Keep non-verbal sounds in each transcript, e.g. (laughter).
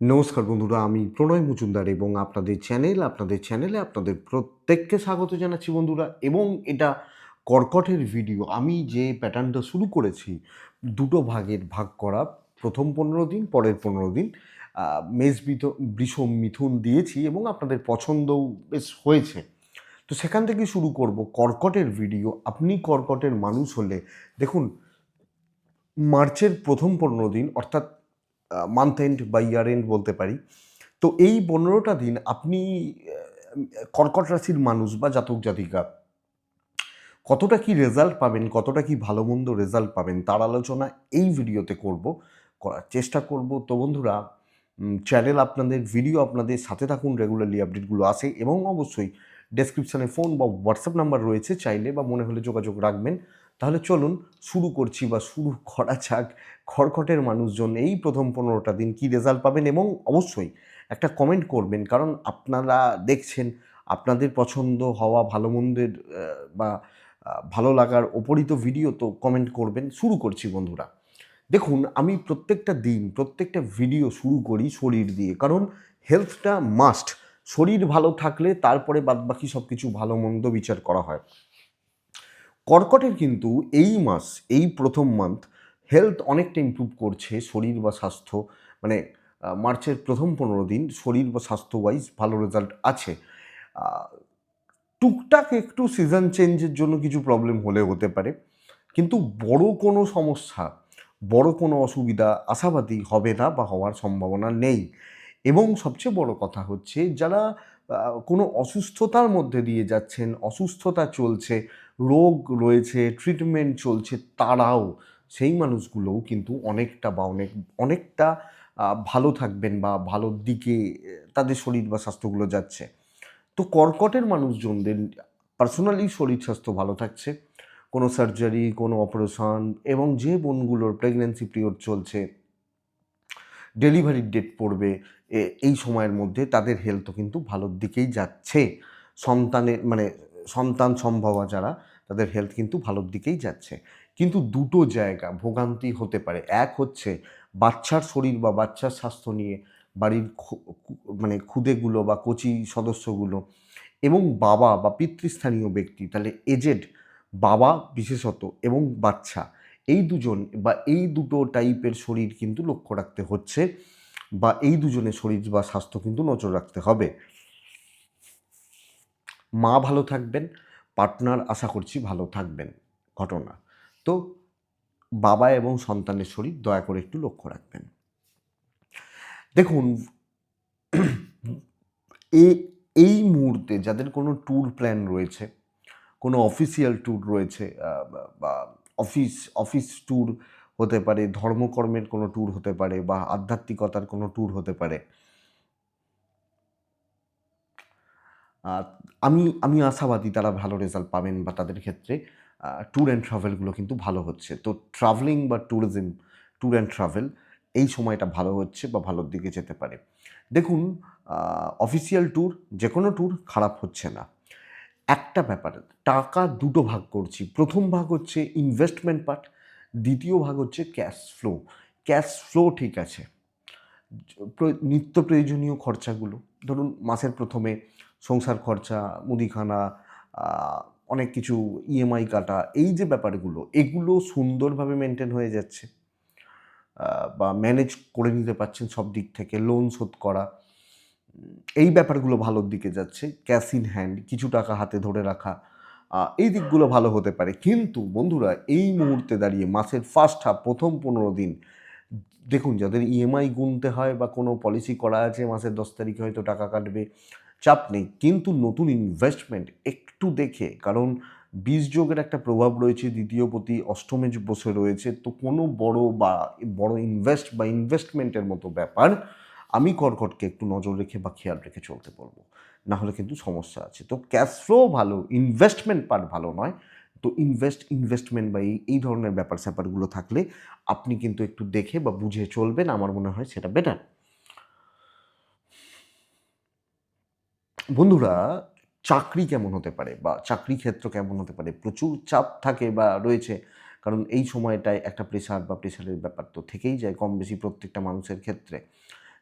নমস্কার বন্ধুরা, আমি প্রণয় মজুমদার এবং আপনাদের চ্যানেল, আপনাদের চ্যানেলে আপনাদের প্রত্যেককে স্বাগত জানাচ্ছি বন্ধুরা এবং এটা কর্কটের ভিডিও আমি যে প্যাটার্নটা শুরু করেছি, দুটো ভাগের ভাগ করা, প্রথম পনেরো দিন, পরের পনেরো দিন মেষ বিধ বৃষ মিথুন দিয়েছি এবং আপনাদের পছন্দও বেশ হয়েছে। তো সেখান থেকে শুরু করব কর্কটের ভিডিও আপনি কর্কটের মানুষ হলে দেখুন, মার্চের প্রথম পনেরো দিন, অর্থাৎ মান্থ এন্ড বা ইয়ার এন্ড বলতে পারি। তো এই পনেরোটা দিন আপনি কর্কট রাশির মানুষ বা জাতক জাতিকা, কতটা কি রেজাল্ট পাবেন, কতটা কি ভালো মন্দ রেজাল্ট পাবেন, তার আলোচনা এই ভিডিওতে করব, করার চেষ্টা করব। তো বন্ধুরা চ্যানেল আপনাদের ভিডিও আপনাদের সাথে থাকুন রেগুলারলি আপডেটগুলো আসে এবং অবশ্যই ডেসক্রিপশানে ফোন বা হোয়াটসঅ্যাপ নাম্বার রয়েছে, চাইলে বা মনে হলে যোগাযোগ রাখবেন। তাহলে চলুন শুরু করছি বা শুরু করা যাক খড়খটের মানুষজন। এই প্রথম পনেরোটা দিন কি রেজাল্ট পাবেন এবং অবশ্যই একটা কমেন্ট করবেন। কারণ আপনারা দেখছেন আপনাদের পছন্দ হওয়া ভালো মন্দের বা ভালো লাগার ওপরই তো ভিডিও তো কমেন্ট করবেন। শুরু করছি বন্ধুরা। দেখুন, আমি প্রত্যেকটা দিন, প্রত্যেকটা ভিডিও শুরু করি শরীর দিয়ে। কারণ হেলথটা মাস্ট শরীর ভালো থাকলে তারপরে বাদবাকি সব কিছু ভালো মন্দ বিচার করা হয়। কর্কটের কিন্তু এই মাস, এই প্রথম মান্থ হেলথ অনেকটা ইমপ্রুভ করছে শরীর বা স্বাস্থ্য। মানে মার্চের প্রথম পনেরো দিন শরীর বা স্বাস্থ্য ওয়াইজ ভালো রেজাল্ট আছে। টুকটাক একটু সিজন চেঞ্জের জন্য কিছু প্রবলেম হলে হতে পারে। কিন্তু বড় কোনো সমস্যা, বড় কোনো অসুবিধা আশাবাদী হবে না বা হওয়ার সম্ভাবনা নেই। এবং সবচেয়ে বড় কথা হচ্ছে, যারা কোনো অসুস্থতার মধ্যে দিয়ে যাচ্ছেন, অসুস্থতা চলছে রোগ রয়েছে ট্রিটমেন্ট চলছে তারাও, সেই মানুষগুলোও কিন্তু অনেকটা বা অনেক, অনেকটা ভালো থাকবেন বা ভালোর দিকে তাদের শরীর বা স্বাস্থ্যগুলো যাচ্ছে। তো কর্কটের মানুষজনদের পার্সোনালি শরীর স্বাস্থ্য ভালো থাকছে, কোনো সার্জারি কোনো অপারেশন এবং যে বোনগুলোর প্রেগনেন্সি পিরিয়ড চলছে ডেলিভারির ডেট পড়বে এই সময়ের মধ্যে তাদের হেলথও কিন্তু ভালোর দিকেই যাচ্ছে। সন্তানের মানে সন্তান সম্ভবা যারা, তাদের হেলথ কিন্তু ভালোর দিকেই যাচ্ছে। কিন্তু দুটো জায়গা ভোগান্তি হতে পারে। এক হচ্ছে বাচ্চার শরীর বা বাচ্চার স্বাস্থ্য নিয়ে বাড়ির মানে খুদেগুলো বা কচি সদস্যগুলো এবং বাবা বা পিতৃস্থানীয় ব্যক্তি, তাহলে এজেড বাবা বিশেষত এবং বাচ্চা, এই দুজন বা এই দুটো টাইপের শরীর কিন্তু লক্ষ্য রাখতে হচ্ছে বা এই দুজনের শরীর বা স্বাস্থ্য কিন্তু নজর রাখতে হবে। মা ভালো থাকবেন, পার্টনার আশা করছি ভালো থাকবেন, ঘটনা। তো বাবা এবং সন্তানের শরীর দয়া করে একটু লক্ষ্য রাখবেন। দেখুন, এ, এই মুহূর্তে যাদের কোনো ট্যুর প্ল্যান রয়েছে, কোনো অফিসিয়াল ট্যুর রয়েছে বা অফিস অফিস ট্যুর হতে পারে, ধর্মকর্মের কোনো ট্যুর হতে পারে, বা আধ্যাত্মিকতার কোনো ট্যুর হতে পারে আমি আমি আশাবাদী তারা ভালো রেজাল্ট পাবেন বা তাদের ক্ষেত্রে ট্যুর অ্যান্ড ট্রাভেলগুলো কিন্তু ভালো হচ্ছে। তো ট্রাভেলিং বা ট্যুরিজম ট্যুর অ্যান্ড ট্রাভেল এই সময়টা ভালো হচ্ছে বা ভালোর দিকে যেতে পারে। দেখুন অফিসিয়াল ট্যুর যে কোনো ট্যুর খারাপ হচ্ছে না। একটা ব্যাপার, টাকা দুটো ভাগ করছি। প্রথম ভাগ হচ্ছে ইনভেস্টমেন্ট পার্ট দ্বিতীয় ভাগ হচ্ছে ক্যাশ ফ্লো ক্যাশ ফ্লো ঠিক আছে। নিত্য প্রয়োজনীয় খরচাগুলো। ধরুন, মাসের প্রথমে সংসার খরচা, মুদিখানা অনেক কিছু ইএমআই কাটা, এই যে ব্যাপারগুলো, এগুলো সুন্দরভাবে মেনটেন হয়ে যাচ্ছে। বা ম্যানেজ করে নিতে পারছেন সব দিক থেকে লোন শোধ করা। এই ব্যাপারগুলো ভালোর দিকে যাচ্ছে ক্যাশ ইন হ্যান্ড কিছু টাকা হাতে ধরে রাখা এই দিকগুলো ভালো হতে পারে। কিন্তু বন্ধুরা, এই মুহূর্তে দাঁড়িয়ে মাসের ফার্স্ট হাফ প্রথম পনেরো দিন, দেখুন, যাদের ইএমআই গুনতে হয় বা কোনো পলিসি করা আছে মাসের দশ তারিখে হয়তো টাকা কাটবে চাপ নেই, কিন্তু নতুন ইনভেস্টমেন্ট একটু দেখে, কারণ বীজ যোগের একটা প্রভাব রয়েছে, দ্বিতীয় প্রতি অষ্টমে বসে রয়েছে, তো কোনো বড় বা বড় ইনভেস্ট বা ইনভেস্টমেন্টের মতো ব্যাপার আমি কর্কটকে একটু নজর রেখে বা খেয়াল রেখে চলতে বলব না হলে কিন্তু সমস্যা আছে। তো ক্যাশ ফ্লো ভালো ইনভেস্টমেন্ট পার্ট ভালো নয়। তো ইনভেস্ট ইনভেস্টমেন্ট বা এই এই ধরনের ব্যাপার স্যাপারগুলো থাকলে আপনি কিন্তু একটু দেখে বা বুঝে চলবেন, আমার মনে হয় সেটা বেটার বন্ধুরা, চাকরি কেমন হতে পারে বা চাকরি ক্ষেত্র কেমন হতে পারে? প্রচুর চাপ থাকে বা রয়েছে। কারণ এই সময়টায় একটা প্রেশার বা প্রেশারের ব্যাপার তো থেকেই যায় কম বেশি প্রত্যেকটা মানুষের ক্ষেত্রে।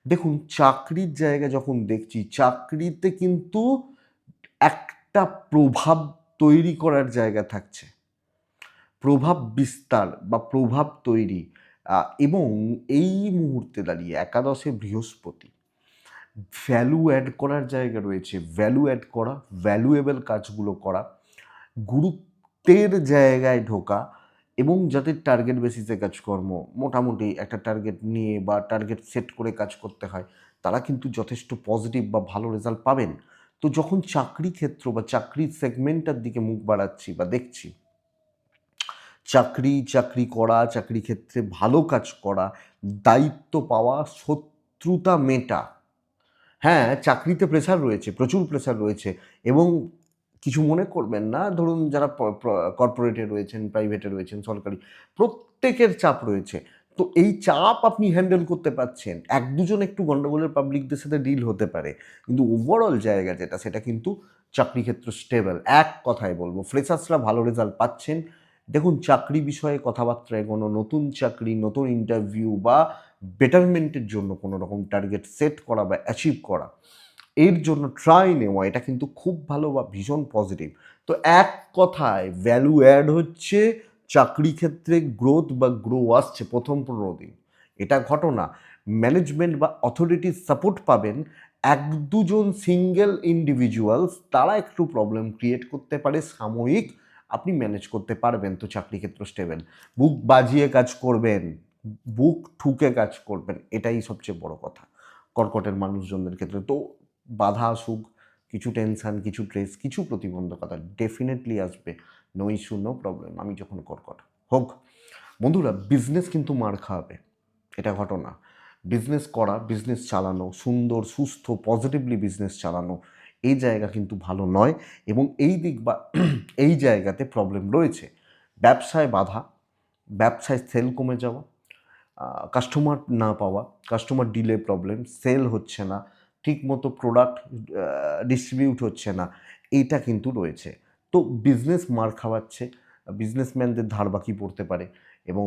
দেখুন, চাকরির জায়গা যখন দেখছি, চাকরিতে কিন্তু একটা প্রভাব তৈরি করার জায়গা থাকছে। প্রভাব বিস্তার বা প্রভাব তৈরি। এবং এই মুহূর্তে দাঁড়িয়ে একাদশে বৃহস্পতি ভ্যালু অ্যাড করার জায়গা রয়েছে। ভ্যালু অ্যাড করা ভ্যালুয়েবল কাজগুলো করা, গুরুত্বের জায়গায় ঢোকা এবং যাতে টার্গেট বেসিসে কাজকর্ম মোটামুটি একটা টার্গেট নিয়ে বা টার্গেট সেট করে কাজ করতে হয়, তারা কিন্তু যথেষ্ট পজিটিভ বা ভালো রেজাল্ট পাবেন। তো যখন চাকরি ক্ষেত্র বা চাকরির সেগমেন্টটার দিকে মুখ বাড়াচ্ছি বা দেখছি, চাকরি চাকরি করা, চাকরি ক্ষেত্রে ভালো কাজ করা, দায়িত্ব পাওয়া, শত্রুতা মেটা হ্যাঁ চাকরিতে প্রেশার রয়েছে, প্রচুর প্রেশার রয়েছে এবং কিছু মনে করবেন না। ধরুন যারা কর্পোরেটে রয়েছেন প্রাইভেটে রয়েছেন, সরকারি, প্রত্যেকের চাপ রয়েছে। তো এই চাপ আপনি হ্যান্ডেল করতে পারছেন। এক দুজন একটু গন্ডগোলের পাবলিকদের সাথে ডিল হতে পারে। কিন্তু ওভারঅল জায়গা যেটা, সেটা কিন্তু চাকরি ক্ষেত্র স্টেবল এক কথায় বলব ফ্রেশার্সরা ভালো রেজাল্ট পাচ্ছেন। দেখুন, চাকরি বিষয়ে কথাবার্তায় কোনো নতুন চাকরি, নতুন ইন্টারভিউ বা বেটারমেন্টের জন্য কোনো রকম টার্গেট সেট করা বা অ্যাচিভ করা, এর জন্য ট্রাই নেওয়া, এটা কিন্তু খুব ভালো বা ভীষণ পজিটিভ তো এক কথায় ভ্যালু অ্যাড হচ্ছে, চাকরি ক্ষেত্রে গ্রোথ বা গ্রো আসছে প্রথম পনেরো দিন। এটা ঘটনা। ম্যানেজমেন্ট বা অথরিটির সাপোর্ট পাবেন এক দুজন সিঙ্গেল ইন্ডিভিজুয়ালস তারা একটু প্রবলেম ক্রিয়েট করতে পারে সাময়িক আপনি ম্যানেজ করতে পারবেন তো চাকরি ক্ষেত্র স্টেবেল বুক বাজিয়ে কাজ করবেন, বুক ঠুকে কাজ করবেন, এটাই সবচেয়ে বড় কথা। কর্কটের মানুষজনদের ক্ষেত্রে তো বাধা আসুক, কিছু টেনশান কিছু স্ট্রেস কিছু প্রতিবন্ধকতা ডেফিনেটলি আসবে। নো ইস্যু নো প্রবলেম আমি যখন কর্কট, হোক। বন্ধুরা বিজনেস কিন্তু মার খাওয়াবে। এটা ঘটনা। বিজনেস করা বিজনেস চালানো, সুন্দর, সুস্থ পজিটিভলি বিজনেস চালানো এই জায়গা কিন্তু ভালো নয় এবং এই দিক বা (clears throat) এই জায়গাতে প্রবলেম রয়েছে। ব্যবসায় বাধা, ব্যবসায় সেল কমে যাওয়া কাস্টমার না পাওয়া কাস্টমার ডিলে প্রবলেম সেল হচ্ছে না, ঠিকমতো প্রোডাক্ট ডিস্ট্রিবিউট হচ্ছে না, এইটা কিন্তু রয়েছে। তো বিজনেস মার খাওয়াচ্ছে বিজনেসম্যানদের ধার বাকি পড়তে পারে এবং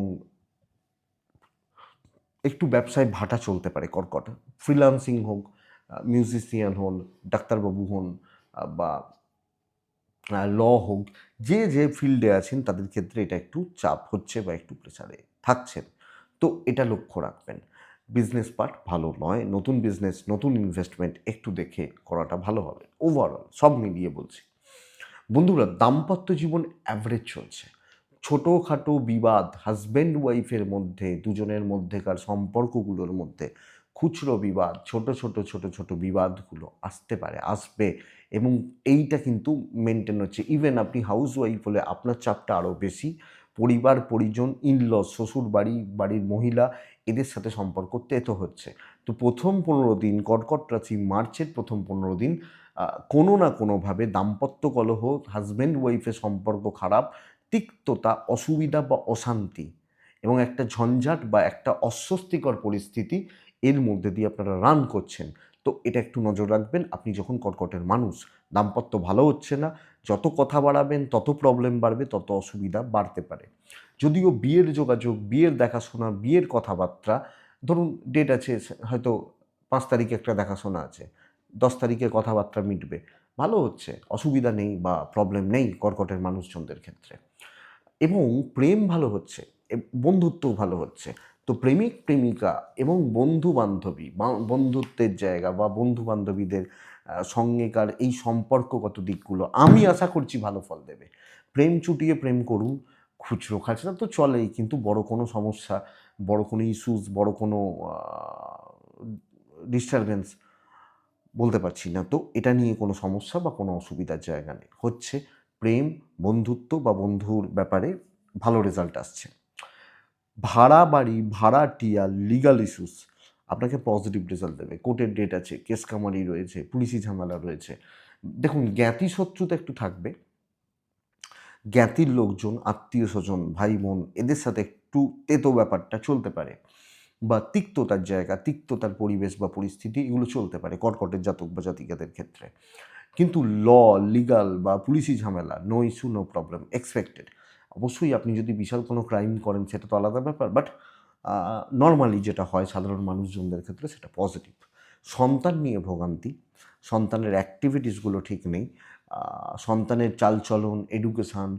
একটু ব্যবসায় ভাটা চলতে পারে কর্কট ফ্রিলান্সিং হোক মিউজিশিয়ান হন, ডাক্তারবাবু হন বা ল হোক, যে যে ফিল্ডে আছেন, তাদের ক্ষেত্রে এটা একটু চাপ হচ্ছে বা একটু প্রেসারে থাকছেন। তো এটা লক্ষ্য রাখবেন। বিজনেস পার্ট ভালো নয়, নতুন বিজনেস নতুন ইনভেস্টমেন্ট একটু দেখে করাটা ভালো হবে। ওভারঅল সব মিলিয়ে বলছি। বন্ধুরা, দাম্পত্য জীবন অ্যাভারেজ চলছে। ছোটোখাটো বিবাদ হাজব্যান্ড ওয়াইফের মধ্যে, দুজনের মধ্যেকার সম্পর্কগুলোর মধ্যে খুচরো বিবাদ, ছোট ছোট ছোট ছোট বিবাদগুলো আসতে পারে, আসবে এবং এইটা কিন্তু মেনটেন হচ্ছে। ইভেন আপনি হাউস ওয়াইফ হলে আপনার চাপটা আরও বেশি। পরিবার, পরিজন ইনল শ্বশুর বাড়ি বাড়ির মহিলা, এদের সাথে সম্পর্ক তেতো হচ্ছে। তো প্রথম পনেরো দিন, কর্কট রাশি, মার্চের প্রথম পনেরো দিন কোনো না কোনোভাবে দাম্পত্য কলহ হাজব্যান্ড ওয়াইফের সম্পর্ক খারাপ, তিক্ততা, অসুবিধা বা অশান্তি এবং একটা ঝঞ্ঝাট বা একটা অস্বস্তিকর পরিস্থিতি এর মধ্যে দিয়ে আপনারা রান করছেন। তো এটা একটু নজর রাখবেন, আপনি যখন কর্কটের মানুষ, দাম্পত্য ভালো হচ্ছে না, যত কথা বাড়াবেন, তত প্রবলেম বাড়বে, তত অসুবিধা বাড়তে পারে। যদিও বিয়ের যোগাযোগ, বিয়ের দেখাশোনা, বিয়ের কথাবার্তা, ধরুন ডেট আছে, হয়তো পাঁচ তারিখে একটা দেখাশোনা আছে, দশ তারিখে কথাবার্তা মিটবে, ভালো হচ্ছে, অসুবিধা নেই বা প্রবলেম নেই কর্কটের মানুষজনদের ক্ষেত্রে। এবং প্রেম ভালো হচ্ছে বন্ধুত্বও ভালো হচ্ছে। তো প্রেমিক, প্রেমিকা এবং বন্ধু বান্ধবী বন্ধুত্বের জায়গা বা বন্ধু বান্ধবীদের সঙ্গেকার এই সম্পর্কগত দিকগুলো আমি আশা করছি ভালো ফল দেবে। প্রেম চুটিয়ে প্রেম করুন, খুচরো খাচরা তো চলেই, কিন্তু বড় কোনো সমস্যা, বড় কোনো ইস্যুস বড় কোনো ডিস্টারবেন্স বলতে পারছি না। তো এটা নিয়ে কোনো সমস্যা বা কোনো অসুবিধার জায়গা নেই। হচ্ছে প্রেম, বন্ধুত্ব বা বন্ধুর ব্যাপারে ভালো রেজাল্ট আসছে। ভাড়া বাড়ি ভাড়াটিয়া লিগাল ইস্যুস আপনাকে পজিটিভ রেজাল্ট দেবে। কোর্টের ডেট আছে কেস কামারি রয়েছে, পুলিশি ঝামেলা রয়েছে। দেখুন, জ্ঞাতি শত্রুতা একটু থাকবে। জ্ঞাতির লোকজন, আত্মীয় স্বজন, ভাই বোন, এদের সাথে একটু তেতো ব্যাপারটা চলতে পারে। বা তিক্ততার জায়গা, তিক্ততার পরিবেশ বা পরিস্থিতি, এগুলো চলতে পারে কর্কটের জাতক বা জাতিকাদের ক্ষেত্রে। কিন্তু ল লিগাল বা পুলিশি ঝামেলা no issue no problem expected অবশ্যই আপনি যদি বিশাল কোনো ক্রাইম করেন, সেটা তো আলাদা ব্যাপার বাট নর্মালি যেটা হয় সাধারণ মানুষজনদের ক্ষেত্রে সেটা পজিটিভ সন্তান নিয়ে ভোগান্তি, সন্তানের অ্যাক্টিভিটিসগুলো ঠিক নেই সন্তানের চালচলন এডুকেশান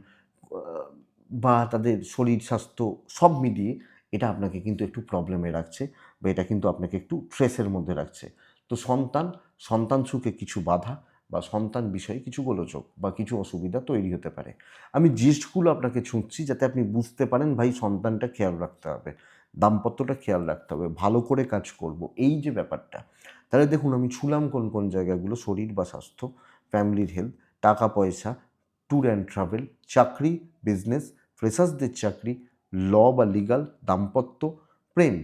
বা তাদের শরীর স্বাস্থ্য সব মিলিয়ে এটা আপনাকে কিন্তু একটু প্রবলেমে রাখছে, বা এটা কিন্তু আপনাকে একটু ট্রেসের মধ্যে রাখছে। তো সন্তান সন্তান সুখে কিছু বাধা বা সন্তান বিষয়ে কিছু গোলযোগ বা কিছু অসুবিধা তৈরি হতে পারে। আমি জিস্টগুলো আপনাকে ছুঁচ্ছি যাতে আপনি বুঝতে পারেন, ভাই, সন্তানটা খেয়াল রাখতে হবে, দাম্পত্যটা খেয়াল রাখতে হবে, ভালো করে কাজ করব। এই যে ব্যাপারটা, তাহলে দেখুন, আমি ছুলাম কোন কোন জায়গাগুলো, শরীর বা স্বাস্থ্য, ফ্যামিলির হেলথ, টাকা, পয়সা, ট্যুর অ্যান্ড ট্রাভেল, চাকরি, বিজনেস, ফ্রেশার্সদের চাকরি, ল বা লিগাল, দাম্পত্য, প্রেম।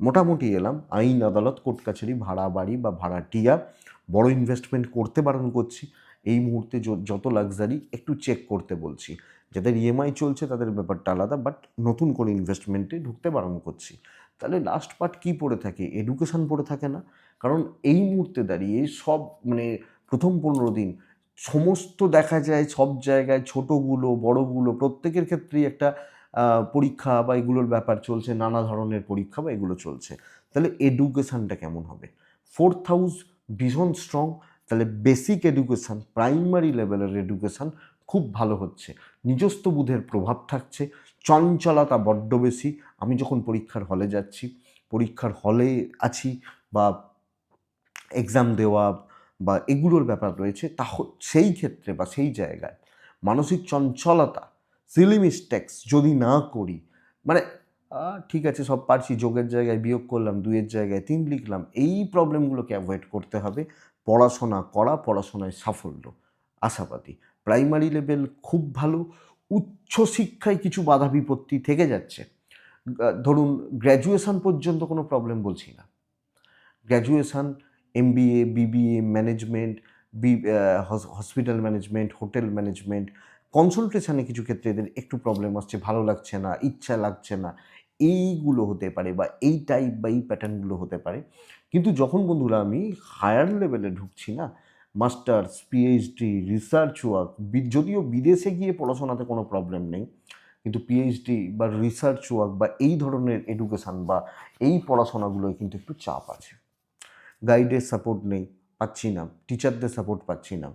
মোটামুটি এলাম, আইন আদালত, কোর্ট কাছারি, ভাড়া বাড়ি বা ভাড়াটিয়া বড় ইনভেস্টমেন্ট করতে বারণ করছি, এই মুহূর্তে যত লাক্সারি একটু চেক করতে বলছি। যাদের ইএমআই চলছে তাদের ব্যাপারটা আলাদা বাট নতুন করে ইনভেস্টমেন্টে ঢুকতে বারণ করছি। তাহলে লাস্ট পার্ট কী পড়ে থাকে? এডুকেশান পড়ে থাকে না? কারণ এই মুহূর্তে দাঁড়িয়ে সব মানে প্রথম পনেরো দিন সমস্ত দেখা যায় সব জায়গায় ছোটোগুলো, বড়গুলো, প্রত্যেকের ক্ষেত্রেই একটা পরীক্ষা বা এগুলোর ব্যাপার চলছে, নানা ধরনের পরীক্ষা বা এগুলো চলছে। তাহলে এডুকেশানটা কেমন হবে? ফোর্থ হাউস ভীষণ স্ট্রং তাহলে বেসিক এডুকেশান প্রাইমারি লেভেলের এডুকেশান খুব ভালো হচ্ছে। নিজস্ব বুধের প্রভাব থাকছে, চঞ্চলতা বড্ড বেশি। আমি যখন পরীক্ষার হলে যাচ্ছি, পরীক্ষার হলে আছি বা এক্সাম দেওয়া বা এগুলোর ব্যাপার রয়েছে তা সেই ক্ষেত্রে বা সেই জায়গায় মানসিক চঞ্চলতা সিলি মিস্টেক্স যদি না করি মানে ঠিক আছে, সব পারছি, যোগের জায়গায় বিয়োগ করলাম, দুইয়ের জায়গায় তিন লিখলাম, এই প্রবলেমগুলোকে অ্যাভয়েড করতে হবে। পড়াশোনা করা, পড়াশোনায় সাফল্য, আশাবাদী। প্রাইমারি লেভেল খুব ভালো উচ্চশিক্ষায় কিছু বাধা বিপত্তি থেকে যাচ্ছে। ধরুন গ্র্যাজুয়েশান পর্যন্ত কোনো প্রবলেম বলছি না। Graduation MBA BBA management B hospital management hotel management কনসালটেশনে কিছু ক্ষেত্রে এদের একটু প্রবলেম আসছে, ভালো লাগছে না, ইচ্ছা লাগছে না। এইগুলো হতে পারে বা এই টাইপ বা এই প্যাটার্নগুলো হতে পারে। কিন্তু যখন বন্ধুরা আমি হায়ার লেভেলে ঢুকছি না মাস্টার্স পিএইচডি রিসার্চ ওয়ার্ক যদিও বিদেশে গিয়ে পড়াশোনাতে কোনো প্রবলেম নেই, কিন্তু পিএইচডি বা রিসার্চ ওয়ার্ক বা এই ধরনের এডুকেশান বা এই পড়াশোনাগুলোয় কিন্তু একটু চাপ আছে। গাইডের সাপোর্ট নেই, পাচ্ছি না টিচারদের সাপোর্ট পাচ্ছি না।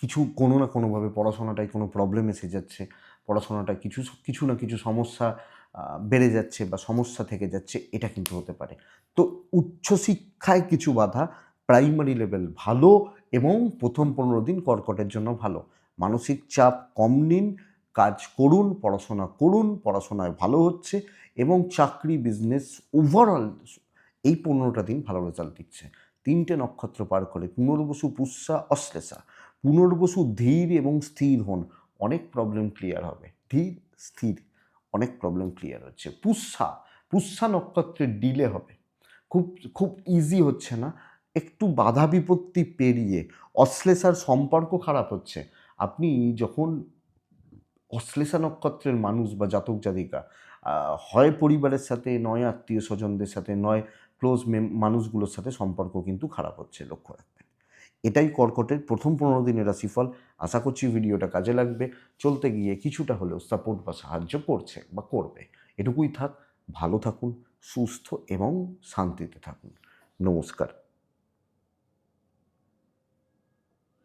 কিছু কোনো না কোনোভাবে পড়াশোনাটায় কোনো প্রবলেম এসে যাচ্ছে। পড়াশোনাটায় কিছু কিছু না কিছু সমস্যা বেড়ে যাচ্ছে বা সমস্যা থেকে যাচ্ছে, এটা কিন্তু হতে পারে। তো উচ্চশিক্ষায় কিছু বাধা প্রাইমারি লেভেল ভালো এবং প্রথম পনেরো দিন কর্কটের জন্য ভালো। মানসিক চাপ কম নিন, কাজ করুন, পড়াশোনা করুন, পড়াশোনায় ভালো হচ্ছে এবং চাকরি বিজনেস ওভারঅল এই পনেরোটা দিন ভালো রেজাল্ট দিচ্ছে। তিনটে নক্ষত্র পার করে, পুনর্বসু পুষ্যা অশ্লেষা। পুনর্বসু ধীর এবং স্থির হন। অনেক প্রবলেম ক্লিয়ার হবে। ধীর, স্থির, অনেক প্রবলেম ক্লিয়ার হচ্ছে। পুষ্যা পুষ্যা নক্ষত্রের ডিলে হবে। খুব খুব ইজি হচ্ছে না। একটু বাধা বিপত্তি পেরিয়ে অশ্লেষার সম্পর্ক খারাপ হচ্ছে। আপনি যখন অশ্লেষা নক্ষত্রের মানুষ বা জাতক জাতিকা হয় পরিবারের সাথে, নয় আত্মীয় স্বজনদের সাথে, নয় ক্লোজ মানুষগুলোর সাথে সম্পর্ক কিন্তু খারাপ হচ্ছে, লক্ষ্য রাখবেন। এটাই কর্কটের প্রথম পনেরো দিনের রাশিফল। আশা করছি ভিডিওটা কাজে লাগবে। চলতে গিয়ে কিছুটা হলেও সাপোর্ট বা সাহায্য করছে বা করবে। এটুকুই থাক, ভালো থাকুন, সুস্থ এবং শান্তিতে থাকুন। নমস্কার।